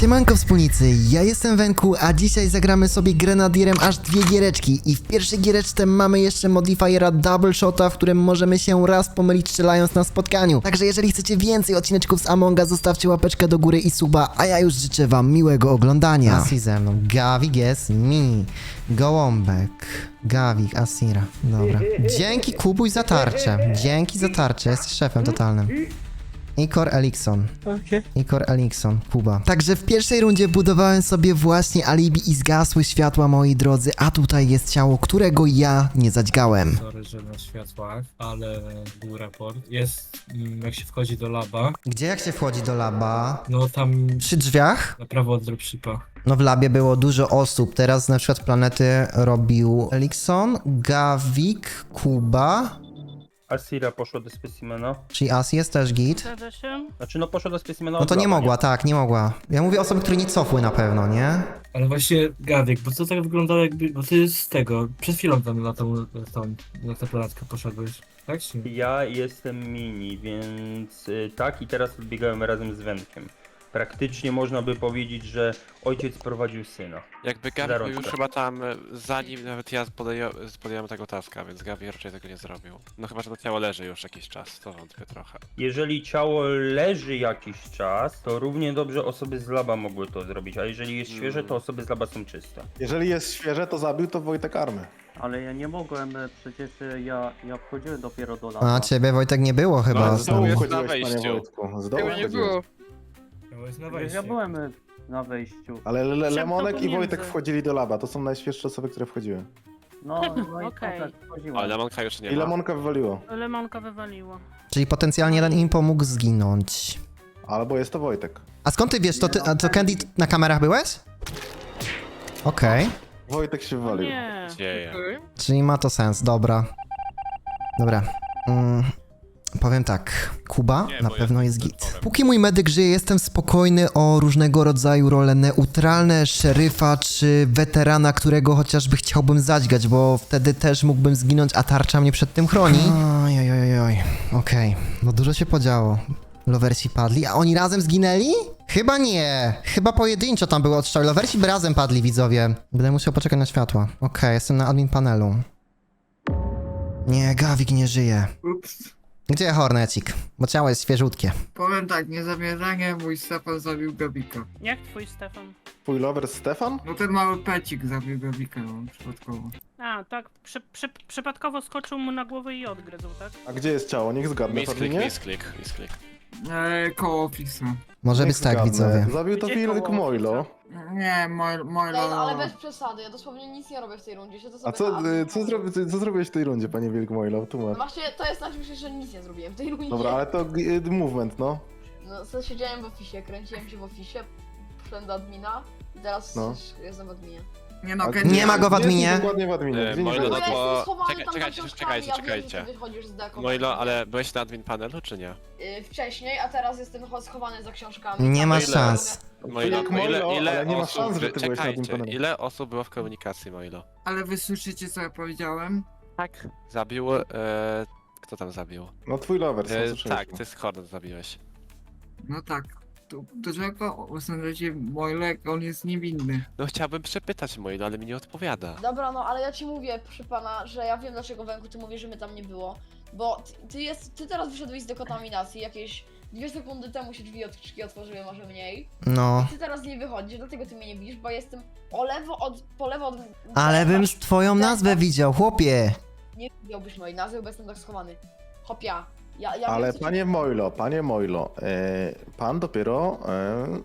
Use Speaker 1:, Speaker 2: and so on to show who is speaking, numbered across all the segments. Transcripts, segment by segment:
Speaker 1: Siemanko wspólnicy, ja jestem Wenku, a dzisiaj zagramy sobie Grenadierem aż dwie giereczki i w pierwszej giereczce mamy jeszcze modifiera Double Shota, w którym możemy się raz pomylić strzelając na spotkaniu. Także jeżeli chcecie więcej odcineczków z Amonga, zostawcie łapeczkę do góry i suba, a ja już życzę wam miłego oglądania. Asi ze mną, Gawik jest mi, Gołąbek, Gawik, Asira, dobra. Dzięki Kubuś za tarczę, dzięki za tarczę, jesteś szefem totalnym. Ikor Elikson. Ikor Elikson, Kuba. Także w pierwszej rundzie budowałem sobie właśnie alibi i zgasły światła, moi drodzy, a tutaj jest ciało, którego ja nie zadźgałem.
Speaker 2: Sorry, że na światłach, ale był raport. Jest, mm, jak się wchodzi do laba,
Speaker 1: Gdzie jak się wchodzi do laba?
Speaker 2: no tam
Speaker 1: Przy drzwiach?
Speaker 2: na prawo od dropshipa.
Speaker 1: No w labie było dużo osób. Teraz na przykład planety robił Elikson, Gawik, Kuba,
Speaker 3: Asira poszła do specimena.
Speaker 1: czyli As jest też git.
Speaker 4: Zgadza się?
Speaker 3: Znaczy no poszła do specimena
Speaker 1: No
Speaker 3: od
Speaker 1: to nie mogła, tak, nie mogła. Ja mówię osoby, które nie cofły na pewno, nie?
Speaker 2: Ale właśnie, Gawiek, bo to tak wyglądało jakby, bo ty z tego, przed chwilą tam na tą, tam, na tę planetkę poszedłeś, tak? Czy nie?
Speaker 3: Ja jestem mini, więc y, tak i teraz odbiegałem razem z Wenkiem. Praktycznie można by powiedzieć, że ojciec prowadził syna.
Speaker 5: Jakby Gabi był już chyba tam e, zanim nawet ja podję- podjąłem tego taska, więc Gabi raczej tego nie zrobił. No chyba, że to ciało leży już jakiś czas, to wątpię trochę.
Speaker 3: Jeżeli ciało leży jakiś czas, to równie dobrze osoby z laba mogły to zrobić, a jeżeli jest świeże, to osoby z laba są czyste.
Speaker 6: Jeżeli jest świeże, to zabił to Wojtek Army.
Speaker 7: Ale ja nie mogłem, e, przecież e, ja, ja wchodziłem dopiero do laba.
Speaker 1: A ciebie Wojtek nie było chyba
Speaker 5: No,
Speaker 1: z
Speaker 5: z dołu
Speaker 1: nami.
Speaker 5: jest- na wejściu.
Speaker 6: Z dołu
Speaker 4: Tego nie
Speaker 6: wchodziłeś.
Speaker 4: było.
Speaker 2: No, jest na
Speaker 7: Ja byłem e, na wejściu.
Speaker 6: Ale Le Le Lemonek i
Speaker 4: pomiędzy.
Speaker 6: Wojtek wchodzili do laba. To są najświeższe osoby, które wchodziły.
Speaker 7: No, no i
Speaker 4: Okej.
Speaker 7: okay. wchodziłem.
Speaker 5: Ale Lemonka już nie
Speaker 6: I
Speaker 5: ma.
Speaker 6: Lemonka wywaliło.
Speaker 4: Lemonka wywaliło.
Speaker 1: Czyli potencjalnie jeden impo mógł zginąć.
Speaker 6: Albo jest to Wojtek.
Speaker 1: A skąd ty wiesz, to ty, a to Candy na kamerach byłeś? Okej,
Speaker 6: Wojtek się wywalił.
Speaker 4: Nie.
Speaker 5: Dzieje.
Speaker 1: czyli ma to sens, dobra. Dobra. Mm, powiem tak, Kuba
Speaker 5: Nie,
Speaker 1: na pewno
Speaker 5: jest
Speaker 1: jest git. Póki mój medyk żyje, jestem spokojny o różnego rodzaju role neutralne, szeryfa czy weterana, którego chociażby chciałbym zadźgać, bo wtedy też mógłbym zginąć, a tarcza mnie przed tym chroni. Oj, oj, oj, oj. okej, no dużo się podziało. Lowersi padli, a oni razem zginęli? Chyba nie. Chyba pojedynczo tam były odstrzały. Lowersi by razem padli, widzowie. Będę musiał poczekać na światła. Okej, jestem na admin panelu. Nie, Gawik nie żyje.
Speaker 8: Ups.
Speaker 1: Gdzie Hornecik? Bo ciało jest świeżutkie.
Speaker 8: Powiem tak, niezamierzenie mój Stefan zabił Gabika.
Speaker 4: Jak twój Stefan?
Speaker 6: Twój lover Stefan?
Speaker 8: No ten mały pecik zabił Gabika, no przypadkowo.
Speaker 4: A, tak, przy, przy, przypadkowo skoczył mu na głowę i odgryzł, tak?
Speaker 6: A gdzie jest ciało? Niech zgadnę.
Speaker 5: Misklik,
Speaker 6: Pewnie nie?
Speaker 5: misklik, misklik.
Speaker 8: Eee, koło Fixa.
Speaker 1: Może być tak,
Speaker 6: zgadnę.
Speaker 1: widzowie.
Speaker 6: Zabił to
Speaker 4: Gdzie
Speaker 6: Wilk
Speaker 4: koło
Speaker 6: Moilo.
Speaker 8: Nie,
Speaker 9: Ej,
Speaker 8: Mojlo...
Speaker 9: no, ale bez przesady, ja dosłownie nic nie robię w tej rundzie, się to sobie
Speaker 6: A co, y, co, zrobi, co zrobiłeś w tej rundzie, panie Wilk Moilo?
Speaker 9: No
Speaker 6: Tłumacz.
Speaker 9: Właśnie to jest najśmieszniejsze, że nic nie zrobiłem w tej rundzie.
Speaker 6: Dobra, ale to y, movement, no.
Speaker 9: No co siedziałem w ofisie, kręciłem się w ofisie, poszedłem do admina i teraz
Speaker 6: No.
Speaker 9: już jestem w adminie.
Speaker 8: Nie no,
Speaker 6: A
Speaker 1: Nie ma go w adminie?
Speaker 6: Dokładnie w adminie.
Speaker 5: E,
Speaker 6: Gdzie nie
Speaker 9: No
Speaker 5: no
Speaker 9: ja
Speaker 6: jesteś?
Speaker 5: to-
Speaker 9: jestem schowany
Speaker 5: czekaj-
Speaker 9: tam
Speaker 5: czekajcie,
Speaker 9: książkami,
Speaker 5: czekajcie, czekajcie.
Speaker 9: ty wychodzisz z deką.
Speaker 5: Moilo, ale byłeś na admin panelu, czy nie?
Speaker 9: Y, Wcześniej, a teraz jestem cho- schowany za książkami.
Speaker 1: Nie ma
Speaker 5: ile?
Speaker 1: szans.
Speaker 5: Moilo,
Speaker 6: Wilk
Speaker 5: ile, ile
Speaker 6: ale nie ma
Speaker 5: osób...
Speaker 6: szans, że ty byłeś na admin
Speaker 5: Czekajcie,
Speaker 6: panelu.
Speaker 5: ile osób było w komunikacji, Moilo?
Speaker 8: Ale wy słyszycie co ja powiedziałem?
Speaker 5: Tak. Zabił... E, kto tam zabił?
Speaker 6: No twój lover,
Speaker 5: E,
Speaker 6: słyszeliśmy.
Speaker 5: tak, ty z Hornet zabiłeś.
Speaker 8: No tak. To, dlaczego osądzacie Mojlo, jak on jest niewinny?
Speaker 5: No chciałbym przepytać Moilo, ale mi nie odpowiada.
Speaker 9: Dobra, no ale ja ci mówię, proszę pana, że ja wiem dlaczego Węku ty mówisz, że mnie tam nie było. Bo ty, ty, jest, ty teraz wyszedłeś z dekontaminacji, jakieś dwie sekundy temu się drzwi, od, otworzyły, może mniej.
Speaker 1: No.
Speaker 9: Ty teraz nie wychodzisz, dlatego ty mnie nie widzisz, bo jestem o lewo od, po lewo od...
Speaker 1: Ale bym twoją nazwę widział, chłopie.
Speaker 9: Nie widziałbyś mojej nazwy, bo jestem tak schowany. Hopia. Ja, ja
Speaker 6: Ale panie Moilo, panie Moilo, e, pan dopiero,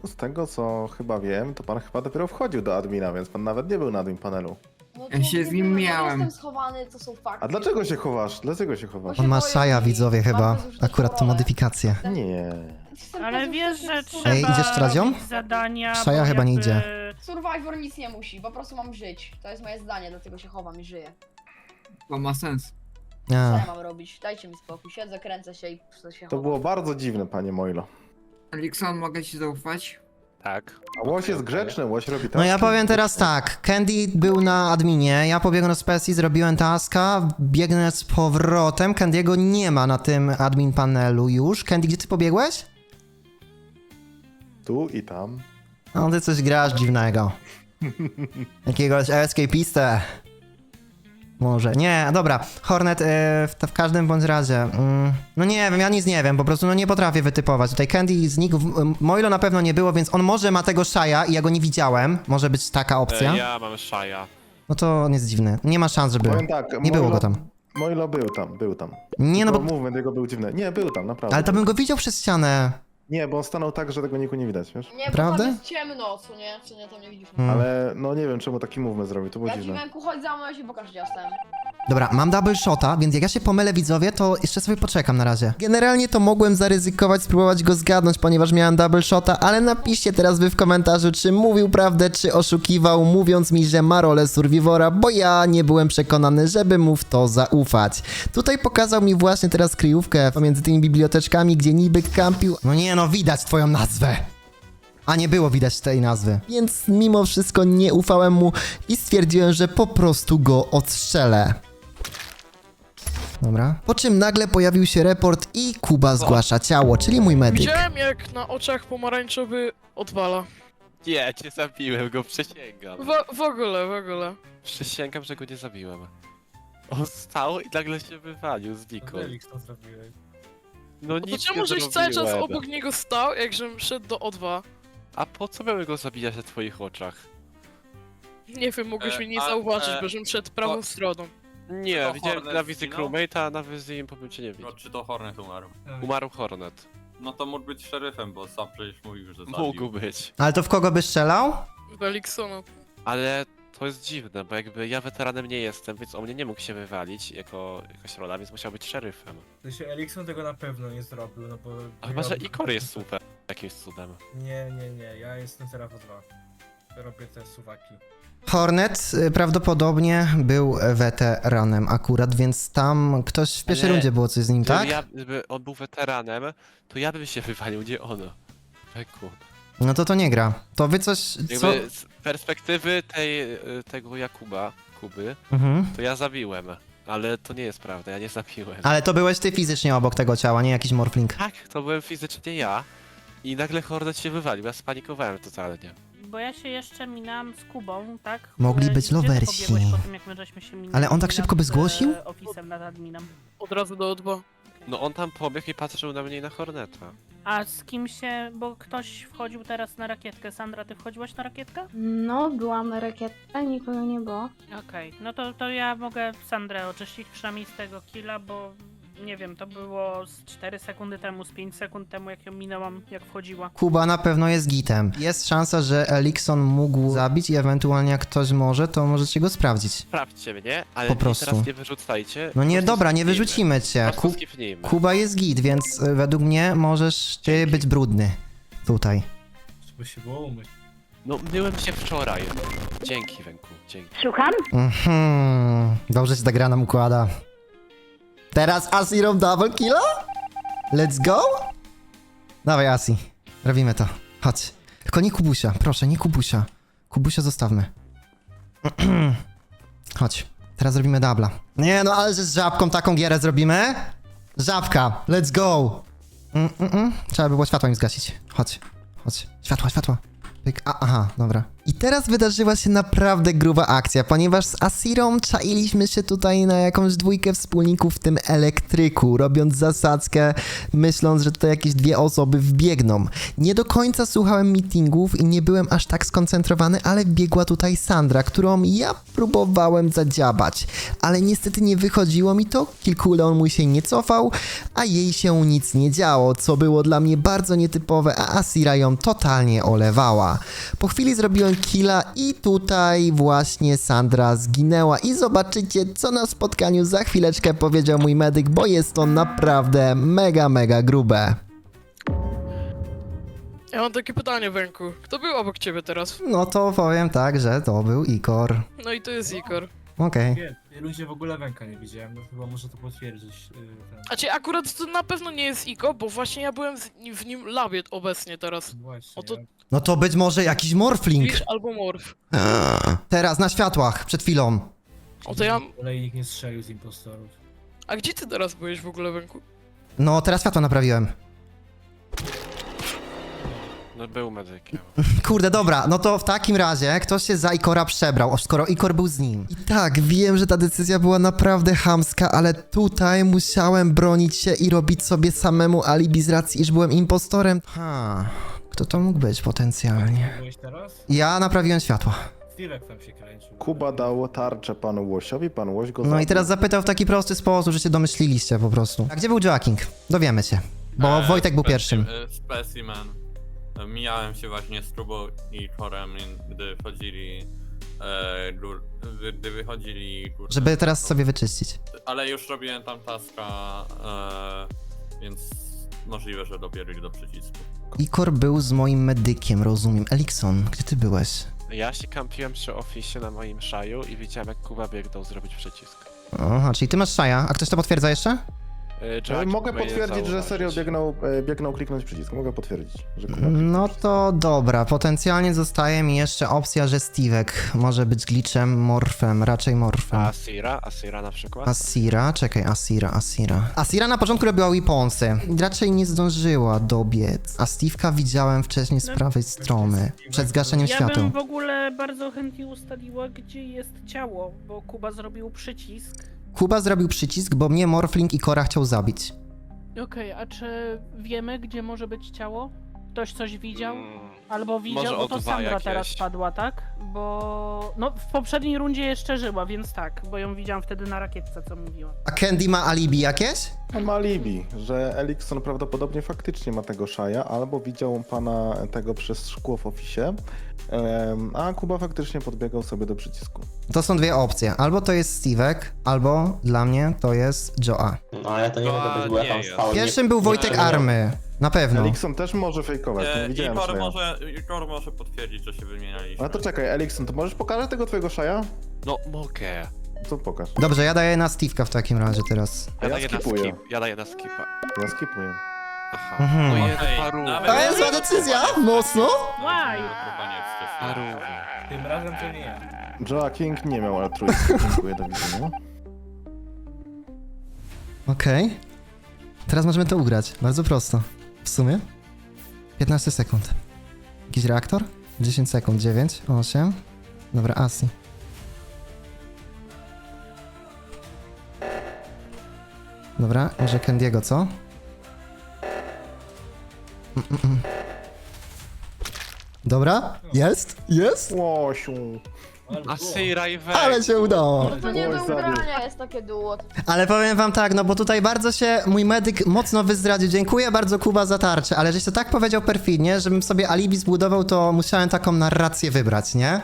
Speaker 6: e, z tego co chyba wiem, to pan chyba dopiero wchodził do admina, więc pan nawet nie był na admin panelu.
Speaker 9: No
Speaker 8: Ja się z nim
Speaker 9: no
Speaker 8: miałem.
Speaker 9: Jestem schowany, to są fakty.
Speaker 6: A dlaczego się chowasz? Dlaczego się chowasz?
Speaker 1: On ma szaja, widzowie, chyba. Akurat to
Speaker 9: rolę.
Speaker 1: modyfikacje.
Speaker 6: Nie.
Speaker 9: Jestem
Speaker 4: Ale wiesz, że trzeba
Speaker 1: Ej, idziesz tradzią?
Speaker 4: robić zadania,
Speaker 1: Szaja
Speaker 4: bo
Speaker 1: chyba nie
Speaker 4: jakby-
Speaker 1: idzie.
Speaker 9: Survivor nic nie musi, po prostu mam żyć. To jest moje zdanie, dlatego się chowam i żyję.
Speaker 8: To ma sens.
Speaker 9: Co ja mam robić? Dajcie mi spokój, siedzę, kręcę się i się
Speaker 6: To
Speaker 9: chowam.
Speaker 6: było bardzo dziwne, panie Moilo.
Speaker 8: Elikson, mogę ci zaufać?
Speaker 5: Tak.
Speaker 6: A łoś jest grzeczny, łoś robi tak.
Speaker 1: No ja powiem teraz tak, Candy był na adminie, ja pobiegłem do specji, zrobiłem taska, biegnę z powrotem, Candy'ego nie ma na tym admin panelu już. Candy, gdzie ty pobiegłeś?
Speaker 6: Tu i tam.
Speaker 1: No ty coś grasz dziwnego. Jakiegoś escapistę. Może. Nie, dobra. Hornet e, w, w każdym bądź razie. Mm, no nie wiem, ja nic nie wiem, po prostu no nie potrafię wytypować. Tutaj Candy znikł, w- Moilo na pewno nie było, więc on może ma tego Shaya i ja go nie widziałem. Może być taka opcja.
Speaker 5: E, ja mam Shaya.
Speaker 1: No to on jest dziwny. Nie ma szans, żeby...
Speaker 6: Powiem tak,
Speaker 1: Nie było
Speaker 6: Moilo-
Speaker 1: go tam.
Speaker 6: Moilo był tam, był tam.
Speaker 1: Nie no bo...
Speaker 6: Movement jego był dziwny. Nie, był tam, naprawdę.
Speaker 1: Ale to bym go widział przez ścianę.
Speaker 6: Nie, bo on stanął tak, że tego niku nie widać, wiesz?
Speaker 9: Nie, bo
Speaker 1: Prawda?
Speaker 9: tam jest ciemno, co nie? Co nie, tam nie widzisz.
Speaker 1: Hmm.
Speaker 6: Ale no nie wiem, czemu taki movement zrobił, to było
Speaker 9: Ja ci
Speaker 6: dziwne.
Speaker 9: Wenku, chodź za mną, ja się pokażę, gdzie jestem.
Speaker 1: Dobra, mam double shota, więc jak ja się pomylę widzowie, to jeszcze sobie poczekam na razie. Generalnie to mogłem zaryzykować, spróbować go zgadnąć, ponieważ miałem double shota, ale napiszcie teraz wy w komentarzu, czy mówił prawdę, czy oszukiwał, mówiąc mi, że ma rolę survivora, bo ja nie byłem przekonany, żeby mu w to zaufać. Tutaj pokazał mi właśnie teraz kryjówkę pomiędzy tymi biblioteczkami, gdzie niby kampił. No nie no, widać twoją nazwę. A nie było widać tej nazwy. Więc mimo wszystko nie ufałem mu i stwierdziłem, że po prostu go odstrzelę. Dobra. Po czym nagle pojawił się report i Kuba zgłasza ciało, czyli mój medyk.
Speaker 10: Widziałem jak na oczach pomarańczowy odwala.
Speaker 5: Nie, nie zabiłem go, przysięgam.
Speaker 10: W, w ogóle, w ogóle.
Speaker 5: Przysięgam, że go nie zabiłem. On stał i nagle się wywalił znikąd.
Speaker 2: Felix, to zrobiłeś.
Speaker 5: No
Speaker 10: to
Speaker 5: nic
Speaker 10: czemu
Speaker 5: nie
Speaker 10: żeś cały czas
Speaker 5: zrobiłem.
Speaker 10: obok niego stał, jak żem szedł do O2?
Speaker 5: A po co miałem go zabijać na twoich oczach?
Speaker 10: Nie wiem, mogłeś
Speaker 11: E,
Speaker 10: mnie nie
Speaker 11: a,
Speaker 10: zauważyć,
Speaker 11: e,
Speaker 10: bo żem szedł prawą
Speaker 11: to-
Speaker 10: stroną.
Speaker 5: Nie,
Speaker 11: To
Speaker 5: widziałem
Speaker 11: Hornet
Speaker 5: na wizji
Speaker 11: zginął?
Speaker 5: crewmate'a, a na wizji powiem cię nie
Speaker 11: No,
Speaker 5: widział.
Speaker 11: czy to Hornet umarł?
Speaker 5: Umarł Hornet.
Speaker 11: No to mógł być szeryfem, bo sam przecież mówił, że zabił.
Speaker 5: Mógł być.
Speaker 1: Ale to w kogo by strzelał?
Speaker 10: Beliksona.
Speaker 5: Ale to jest dziwne, bo jakby ja weteranem nie jestem, więc on mnie nie mógł się wywalić jako jakaś rola, więc musiał być szeryfem.
Speaker 2: To się Elikson tego na pewno nie zrobił, no bo...
Speaker 5: A chyba, że Ikor jest super jakimś cudem.
Speaker 2: Nie, nie, nie, ja jestem Serafo 2. Robię te suwaki.
Speaker 1: Hornet y, prawdopodobnie był weteranem akurat, więc tam ktoś w pierwszej
Speaker 5: Ale
Speaker 1: rundzie było coś z nim, tak?
Speaker 5: Ja, gdyby on był weteranem, to ja bym się wywalił, nie on. Feku.
Speaker 1: No to to nie gra. To wy coś... Co?
Speaker 5: Jakby z perspektywy tej, y, tego Jakuba, Kuby,
Speaker 1: Mhm.
Speaker 5: to ja zabiłem. Ale to nie jest prawda, ja nie zabiłem.
Speaker 1: Ale to byłeś ty fizycznie obok tego ciała, nie jakiś morfling.
Speaker 5: Tak, to byłem fizycznie ja. I nagle Hornet się wywalił, ja spanikowałem totalnie.
Speaker 4: Bo ja się jeszcze minęłam z Kubą, tak?
Speaker 1: Mogli być
Speaker 4: ty pobiegłeś po tym, jak my żeśmy się minęli
Speaker 1: Ale on tak szybko by
Speaker 4: nad,
Speaker 1: zgłosił?
Speaker 4: e, Ofisem nad adminem.
Speaker 10: Od razu do O2.
Speaker 5: No on tam pobiegł i patrzył na mnie i na Horneta.
Speaker 4: A z kim się, bo ktoś wchodził teraz na rakietkę. Sandra, ty wchodziłaś na rakietkę?
Speaker 12: No, byłam na rakietce, nikogo nie było.
Speaker 4: Okej, no to, to ja mogę Sandrę oczyścić przynajmniej z tego killa, bo nie wiem, to było z 4 sekundy temu, z 5 sekund temu, jak ją minęłam, jak wchodziła.
Speaker 1: Kuba na pewno jest gitem. Jest szansa, że Elikson mógł zabić i ewentualnie jak ktoś może, to możecie go sprawdzić.
Speaker 5: Sprawdźcie mnie, ale
Speaker 1: Po
Speaker 5: mnie
Speaker 1: prostu.
Speaker 5: teraz nie wyrzucajcie.
Speaker 1: No nie, dobra, nie wyrzucimy cię. Ku. Kuba jest git, więc y, według mnie możesz ty być brudny. Tutaj.
Speaker 2: Żeby się było umyć.
Speaker 5: No myłem się wczoraj. Dzięki, Wenku, dzięki.
Speaker 12: Słucham?
Speaker 1: Mhm. Dobrze się ta gra nam układa. Teraz Asi rob double killa? Let's go? Dawaj Asi, robimy to. Chodź. Tylko nie Kubusia, proszę, nie Kubusia. Kubusia zostawmy. Chodź. Teraz robimy dubla. Nie no, ale że z żabką taką gierę zrobimy? Żabka, let's go! Mm, mm, mm. Trzeba by było światła im zgasić. Chodź, chodź. Światła, światła. Pyk. A, aha, dobra. I teraz wydarzyła się naprawdę gruba akcja, ponieważ z Asirą czailiśmy się tutaj na jakąś dwójkę wspólników w tym elektryku, robiąc zasadzkę, myśląc, że tutaj jakieś dwie osoby wbiegną. Nie do końca słuchałem meetingów i nie byłem aż tak skoncentrowany, ale biegła tutaj Sandra, którą ja próbowałem zadziabać. Ale niestety nie wychodziło mi to, kilkuleon mój się nie cofał, a jej się nic nie działo, co było dla mnie bardzo nietypowe, a Asira ją totalnie olewała. Po chwili zrobiłem killa i tutaj właśnie Sandra zginęła i zobaczycie co na spotkaniu za chwileczkę powiedział mój medyk, bo jest to naprawdę mega, mega grube.
Speaker 10: Ja mam takie pytanie, Wenku. Kto był obok ciebie teraz?
Speaker 1: No to powiem tak, że to był Ikor.
Speaker 10: No i to jest Ikor.
Speaker 1: Okej.
Speaker 2: Nie, w tej rundzie w ogóle Węka nie widziałem, no chyba może to potwierdzić. Yy, ten.
Speaker 10: A czy akurat to na pewno nie jest Iko, bo właśnie ja byłem z, w nim labie obecnie teraz.
Speaker 2: Właśnie,
Speaker 10: O to-
Speaker 2: ja-
Speaker 1: No to być może jakiś morfling.
Speaker 10: Glitch albo Morph.
Speaker 1: Teraz na światłach, przed chwilą.
Speaker 10: O to ja...
Speaker 2: Olejnik nie strzelił z impostorów.
Speaker 10: A gdzie ty teraz byłeś w ogóle, Wenku?
Speaker 1: No teraz światła naprawiłem.
Speaker 5: No był medykiem.
Speaker 1: Kurde, dobra, no to w takim razie ktoś się za Ikora przebrał, skoro Ikor był z nim. I tak, wiem, że ta decyzja była naprawdę chamska, ale tutaj musiałem bronić się i robić sobie samemu alibi z racji, iż byłem impostorem. Ha, kto to mógł być potencjalnie?
Speaker 2: Byłeś teraz?
Speaker 1: Ja naprawiłem światła.
Speaker 2: Tam się kręcił.
Speaker 6: Kuba dał tarczę panu Łosiowi, pan Łoś go
Speaker 1: No i
Speaker 6: zabił.
Speaker 1: teraz zapytał w taki prosty sposób, że się domyśliliście po prostu. A gdzie był Joaking? Dowiemy się. Bo
Speaker 11: E,
Speaker 1: Wojtek był pierwszym.
Speaker 11: e, Specimen. Mijałem się właśnie z Trubą i Torem, gdy wchodzili. E, gdy wychodzili. kurde,
Speaker 1: Żeby teraz sobie wyczyścić.
Speaker 11: Ale już robiłem tam taska, e, więc możliwe, że dobierali do przycisku.
Speaker 1: Ikor był z moim medykiem, rozumiem. Elikson, gdzie ty byłeś?
Speaker 5: Ja się kampiłem przy ofisie na moim szaju i widziałem jak Kuba biegnął zrobić przycisk.
Speaker 1: Aha, czyli ty masz szaja. A ktoś to potwierdza jeszcze?
Speaker 6: E,
Speaker 5: Jack
Speaker 6: Mogę potwierdzić, że serio biegnął, e, biegnął kliknąć przycisk. Mogę potwierdzić, że
Speaker 1: No to dobra, potencjalnie zostaje mi jeszcze opcja, że Steve'ek może być glitchem, morfem, raczej morfem.
Speaker 5: A Asira? Asira na przykład?
Speaker 1: Asira, czekaj, Asira, Asira. Asira na początku robiła weaponsy. Raczej nie zdążyła dobiec. A Steve'ka widziałem wcześniej z
Speaker 4: No.
Speaker 1: prawej strony, przed zgaszeniem
Speaker 4: Ja
Speaker 1: świateł.
Speaker 4: bym w ogóle bardzo chętnie ustaliła, gdzie jest ciało, bo Kuba zrobił przycisk.
Speaker 1: Kuba zrobił przycisk, bo mnie Morfling i Kora chciał zabić.
Speaker 4: Okej, a czy wiemy, gdzie może być ciało? Ktoś coś widział?
Speaker 5: Mm,
Speaker 4: Albo widział,
Speaker 5: może
Speaker 4: bo to
Speaker 5: O2
Speaker 4: Sandra
Speaker 5: jakieś.
Speaker 4: teraz padła, tak? Bo... No, w poprzedniej rundzie jeszcze żyła, więc tak, bo ją widziałam wtedy na rakietce, co mówiła.
Speaker 1: A Candy ma alibi jakieś?
Speaker 6: Ma alibi, że Elikson prawdopodobnie faktycznie ma tego szaja, albo widział pana tego przez szkło w ofisie, em, a Kuba faktycznie podbiegał sobie do przycisku.
Speaker 1: To są dwie opcje. Albo to jest Steve'ek, albo dla mnie to jest Joa.
Speaker 13: No ja to nie
Speaker 5: To
Speaker 13: mogę być, bo ja tam stałem.
Speaker 1: Pierwszym był Wojtek
Speaker 13: nie-
Speaker 1: Army. Na pewno.
Speaker 6: Elikson też może fejkować, nie
Speaker 11: E,
Speaker 6: widziałem
Speaker 11: Igor może, Igor może potwierdzić, że się wymienialiśmy.
Speaker 6: No to czekaj, Elikson, to możesz pokazać tego twojego szaja?
Speaker 5: No mogę.
Speaker 6: To pokaż.
Speaker 1: Dobrze, ja daję na Steve'ka w takim razie teraz.
Speaker 5: Ja,
Speaker 6: Ja
Speaker 5: daję na
Speaker 6: skipuję.
Speaker 5: skip. Ja daję na skipa.
Speaker 6: Ja skipuję.
Speaker 5: Aha.
Speaker 1: Mhm.
Speaker 5: No
Speaker 11: Okej,
Speaker 5: jest paru.
Speaker 11: nawet-
Speaker 1: To jest zła decyzja, mocno.
Speaker 4: Łaj!
Speaker 11: Chyba nie wstecz.
Speaker 5: Paru.
Speaker 2: Tym razem to nie ja.
Speaker 6: Joa King nie miał altruizmu, dziękuję, do widzenia.
Speaker 1: Okej. Teraz możemy to ugrać. Bardzo prosto. W sumie. 15 sekund. Jakiś reaktor? 10 sekund. 9, 8. Dobra, Asi. Dobra, może Candiego, co? Mm, mm, mm. Dobra, jest, jest,
Speaker 6: Łosiu.
Speaker 5: I Vex.
Speaker 1: ale się udało.
Speaker 9: No to nie do ugrania jest takie duo.
Speaker 1: Ale powiem wam tak, no bo tutaj bardzo się mój medyk mocno wyzdradził. Dziękuję bardzo Kuba za tarczę, ale żeś to tak powiedział perfidnie, żebym sobie alibi zbudował, to musiałem taką narrację wybrać, nie?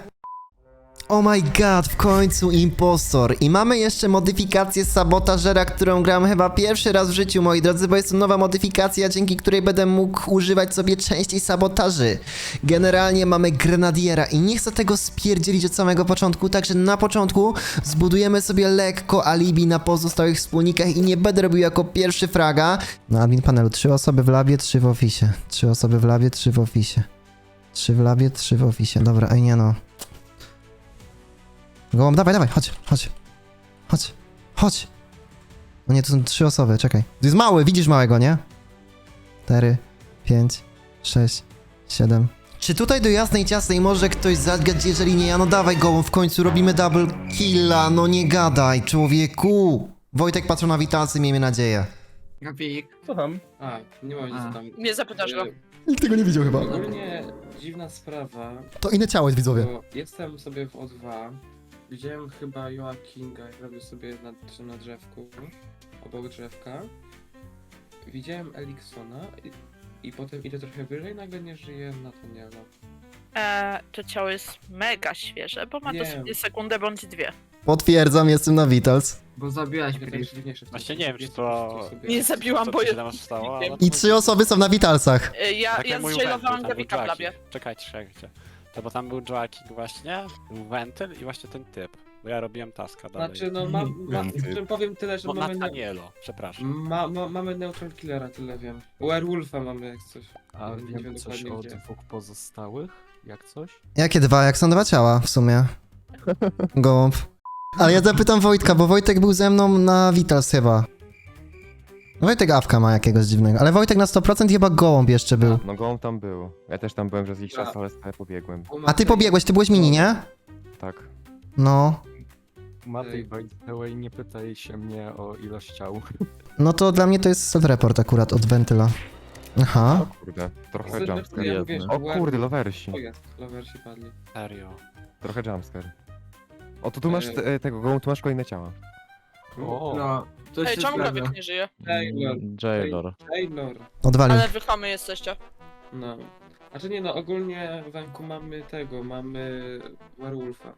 Speaker 1: Oh my god, w końcu impostor. I mamy jeszcze modyfikację sabotażera, którą gram chyba pierwszy raz w życiu, moi drodzy, bo jest to nowa modyfikacja, dzięki której będę mógł używać sobie częściej sabotaży. Generalnie mamy grenadiera i nie chcę tego spierdzielić od samego początku, także na początku zbudujemy sobie lekko alibi na pozostałych wspólnikach i nie będę robił jako pierwszy fraga. Na admin panelu trzy osoby w labie, trzy w ofisie. Trzy osoby w labie, trzy w ofisie. Trzy w labie, trzy w ofisie. Dobra, ej nie no. Gołąb, dawaj, dawaj, chodź, chodź. Chodź, chodź. No nie, to są trzy osoby, czekaj. To jest mały, widzisz małego, nie? Cztery, pięć, sześć, siedem. Czy tutaj do jasnej ciasnej może ktoś zadgać, jeżeli nie ja? No dawaj gołąb, w końcu robimy double killa, no nie gadaj, człowieku. Wojtek patrzył na witalcy, miejmy nadzieję.
Speaker 8: Gapik.
Speaker 3: Słucham.
Speaker 14: A, nie mam
Speaker 8: A.
Speaker 14: nic tam.
Speaker 10: Nie zapytasz go.
Speaker 1: Nikt tego nie widział chyba.
Speaker 14: Ogólnie dziwna sprawa,
Speaker 1: To inne ciało jest, widzowie.
Speaker 14: bo jestem sobie w O2, widziałem chyba Joakinga, jak robił sobie na, na drzewku, obok drzewka. Widziałem Eliksona i, i potem idę trochę wyżej, nagle nie żyje Nataniela.
Speaker 10: E, to ciało jest mega świeże, bo ma
Speaker 14: Wiem.
Speaker 10: dosłownie sekundę bądź dwie.
Speaker 1: Potwierdzam, jestem na Vitals.
Speaker 8: Bo zabiłaś
Speaker 14: To
Speaker 8: Chris.
Speaker 14: jest dziwniejsze w tym
Speaker 5: Właśnie nie wiem, czy to-
Speaker 14: sobie-
Speaker 10: Nie zabiłam, bo
Speaker 5: się stało, ale...
Speaker 1: I trzy osoby są na Vitalsach.
Speaker 10: E, Ja,
Speaker 5: Tak
Speaker 10: ja
Speaker 5: jak mój
Speaker 10: zjailowałam
Speaker 5: Wentyl, tam był
Speaker 10: Gawika w labie.
Speaker 5: Czekajcie, czekajcie. To bo tam był Joaquin właśnie, był Wentyl i właśnie ten typ. Bo ja robiłem taska dalej.
Speaker 14: Znaczy no, ma, ma, że powiem tyle, że
Speaker 5: No,
Speaker 14: mamy, ne
Speaker 5: Natanielo, przepraszam.
Speaker 14: ma, ma, mamy Neutral Killera, tyle wiem. Werewolfa mamy jak coś.
Speaker 13: A
Speaker 14: Nie wiem
Speaker 13: wiem coś
Speaker 14: dokładnie
Speaker 13: o
Speaker 14: gdzie.
Speaker 13: dwóch pozostałych? Jak coś?
Speaker 1: Jakie dwa? Jak są dwa ciała w sumie? Gołąb. Ale ja zapytam Wojtka, bo Wojtek był ze mną na Vitals chyba. Wojtek Awka ma jakiegoś dziwnego, ale Wojtek na 100% chyba gołąb jeszcze był.
Speaker 13: No gołąb tam był. Ja też tam byłem przez jakiś czas, ale sobie pobiegłem.
Speaker 1: A ty pobiegłeś, ty byłeś mini, nie?
Speaker 13: Tak.
Speaker 1: No.
Speaker 13: Matej, by the way, nie pytaj się mnie o ilość ciał.
Speaker 1: No to dla mnie to jest self-report akurat od Wentyla. Aha.
Speaker 13: O kurde, trochę jumpscare. O kurde, lowersi.
Speaker 14: O jest, lowersi padli.
Speaker 5: Serio.
Speaker 13: Trochę jumpscare. O, tu, tu masz
Speaker 14: Ej.
Speaker 13: te, e, tego, gołąb, tu masz kolejne ciała.
Speaker 8: No, to
Speaker 10: Ej,
Speaker 8: się
Speaker 10: czemu
Speaker 8: zgadza.
Speaker 10: Gawik nie żyje?
Speaker 14: Taylor.
Speaker 13: Jailor.
Speaker 14: Taylor.
Speaker 1: Odwalił.
Speaker 10: Ale wy chamy jesteście.
Speaker 14: No. Znaczy nie no, ogólnie w Wenku mamy tego, mamy Werewolfa.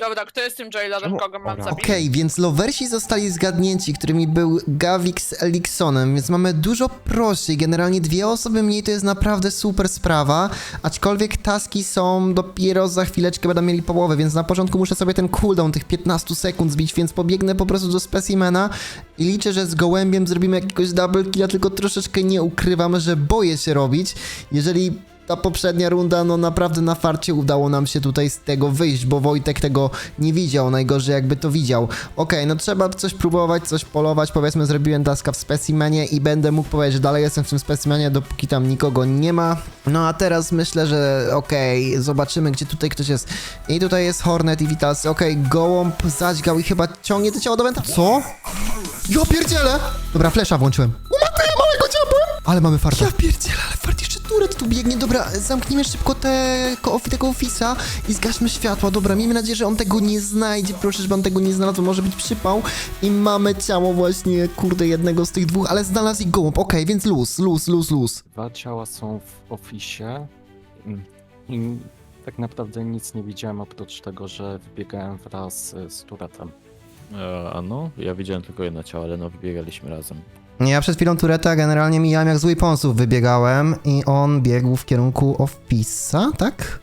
Speaker 10: Dobra, kto jest tym Jailorem,
Speaker 13: Czemu-
Speaker 10: kogo mam
Speaker 13: Ora.
Speaker 10: zabić?
Speaker 1: Okej, więc lowersi zostali zgadnięci, którymi był Gavik z Eliksonem, więc mamy dużo prościej. Generalnie dwie osoby mniej to jest naprawdę super sprawa, aczkolwiek taski są dopiero za chwileczkę będą mieli połowę, więc na początku muszę sobie ten cooldown tych 15 sekund zbić, więc pobiegnę po prostu do specimena i liczę, że z gołębiem zrobimy jakiegoś double killa, tylko troszeczkę nie ukrywam, że boję się robić. Jeżeli ta poprzednia runda, no naprawdę na farcie udało nam się tutaj z tego wyjść, bo Wojtek tego nie widział, najgorzej jakby to widział. Okej, no trzeba coś próbować, coś polować, powiedzmy zrobiłem taska w specimenie i będę mógł powiedzieć, że dalej jestem w tym specimenie, dopóki tam nikogo nie ma. No a teraz myślę, że okej, zobaczymy gdzie tutaj ktoś jest. I tutaj jest Hornet i Vitalsy, okej, gołąb zadźgał i chyba ciągnie to ciało do wenta. Co? Ja pierdzielę! Dobra, flesza włączyłem. Umatę, małego ciapę! Ale mamy farta. Ja pierdzielę, ale fart turet tu biegnie. Dobra, zamknijmy szybko te, ko- tego ofisa i zgaśmy światła. Dobra, miejmy nadzieję, że on tego nie znajdzie. Proszę, żeby on tego nie znalazł, może być przypał. I mamy ciało właśnie, kurde, jednego z tych dwóch, ale znalazł i gołąb. Okej, więc luz, luz, luz, luz.
Speaker 13: Dwa ciała są w ofisie. Mm. I tak naprawdę nic nie widziałem oprócz tego, że wybiegałem wraz e, z Turetem.
Speaker 15: A no, ja widziałem tylko jedno ciało, ale no wybiegaliśmy razem.
Speaker 1: Ja przed chwilą Tureta generalnie mijałem jak zły ponsów wybiegałem i on biegł w kierunku ofisa, tak?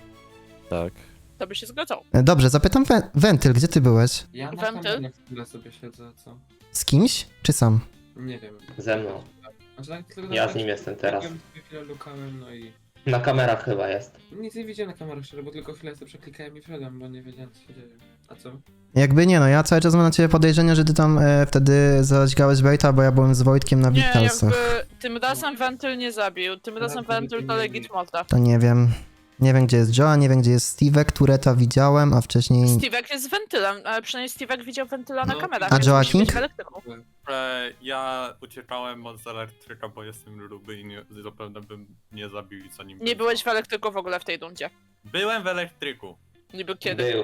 Speaker 15: Tak.
Speaker 10: To by się zgadzał.
Speaker 1: E, Dobrze, zapytam Wen- Wentyl, gdzie ty byłeś?
Speaker 14: Ja na
Speaker 10: Wentyl?
Speaker 14: chwilę sobie siedzę, co?
Speaker 1: Z kimś, czy sam?
Speaker 14: Nie wiem.
Speaker 16: Ze mną.
Speaker 14: Znaczy, tak, tylko
Speaker 16: Ja
Speaker 14: tak-
Speaker 16: z nim jestem teraz.
Speaker 14: sobie chwilę lukałem, no i...
Speaker 16: Na kamerach chyba jest.
Speaker 14: Nic nie widziałem na kamerach szczerze, bo tylko chwilę sobie przeklikałem i wszedłem, bo nie wiedziałem co się dzieje. A co?
Speaker 1: Jakby nie, no ja cały czas mam na ciebie podejrzenie, że ty tam e, wtedy zadźgałeś baita, bo ja byłem z Wojtkiem na
Speaker 10: Nie,
Speaker 1: Witalsach.
Speaker 10: jakby tym razem Ventyl nie zabił, tym razem Ventyl to legit morda.
Speaker 1: To nie wiem. Nie wiem, gdzie jest Joa, nie wiem, gdzie jest Steve'ek, Tureta widziałem, a wcześniej...
Speaker 10: Stevek jest z Wentylem, ale przynajmniej Stevek widział Wentyla na
Speaker 14: No.
Speaker 10: kamerach.
Speaker 1: A
Speaker 10: więc
Speaker 1: Joa
Speaker 10: musi być
Speaker 1: King?
Speaker 11: E, ja uciekałem od elektryka, bo jestem gruby i nie, zapewne bym nie zabił zanim...
Speaker 10: Nie byłeś w elektryku w ogóle w tej rundzie.
Speaker 11: Byłem w elektryku.
Speaker 10: Niby kiedy.
Speaker 16: Był.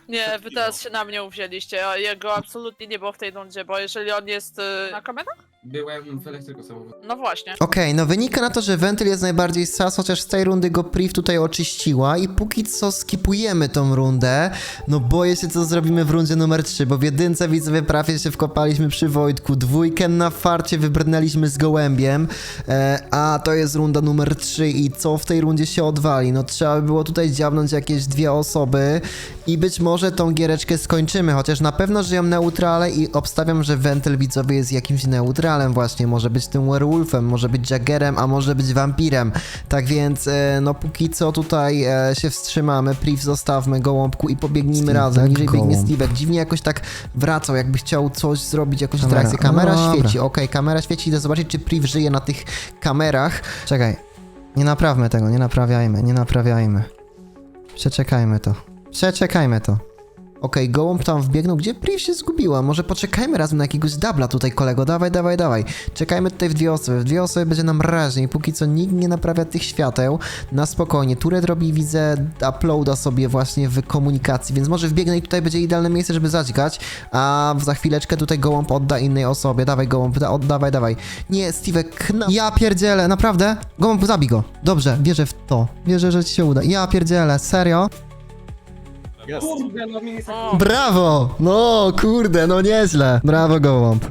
Speaker 10: Nie, wy teraz się na mnie uwzięliście, a jego absolutnie nie było w tej rundzie, bo jeżeli on jest y, na kamerach?
Speaker 14: Byłem w elektryku samochodu.
Speaker 10: No właśnie.
Speaker 1: Okej, no wynika na to, że Ventyl jest najbardziej sas, chociaż z tej rundy go Priv tutaj oczyściła i póki co skipujemy tą rundę, no boję się co zrobimy w rundzie numer 3, bo w jedynce widzowie prawie się wkopaliśmy przy Wojtku, dwójkę na farcie wybrnęliśmy z gołębiem, e, a to jest runda numer 3 i co w tej rundzie się odwali? No trzeba by było tutaj dziabnąć jakieś dwie osoby i być może tą giereczkę skończymy, chociaż na pewno żyją neutrale i obstawiam, że Ventyl widzowie jest jakimś neutralem właśnie, może być tym werewolfem, może być Jaggerem, a może być wampirem. Tak więc, e, no póki co tutaj e, się wstrzymamy, Priv zostawmy gołąbku i pobiegnijmy razem. Niżej biegnie Steve'ek, dziwnie jakoś tak wracał, jakby chciał coś zrobić, jakąś Kamera. interakcję. Kamera No dobra. świeci, okej, kamera świeci, idę zobaczyć, czy Priv żyje na tych kamerach. Czekaj, nie naprawmy tego, nie naprawiajmy, nie naprawiajmy. Przeczekajmy to. Przeczekajmy to. Okej, gołąb tam wbiegnął. Gdzie Priv się zgubiła? Może poczekajmy razem na jakiegoś dubla tutaj, kolego. Dawaj, dawaj, dawaj. Czekajmy tutaj w dwie osoby. W dwie osoby będzie nam raźniej. Póki co nikt nie naprawia tych świateł. Na spokojnie. Turet robi, widzę, uploada sobie właśnie w komunikacji, więc może wbiegnę i tutaj będzie idealne miejsce, żeby zadźgać. A za chwileczkę tutaj gołąb odda innej osobie. Dawaj, gołąb, da, oddawaj, dawaj. Nie, Steve'ek, no. Ja pierdzielę, naprawdę? Gołąb, zabij go. Dobrze, wierzę w to. Wierzę, że ci się uda. Ja pierdzielę, serio?
Speaker 14: Kurde, no mi
Speaker 10: O,
Speaker 1: Brawo! No, kurde, no nieźle. Brawo, gołąb.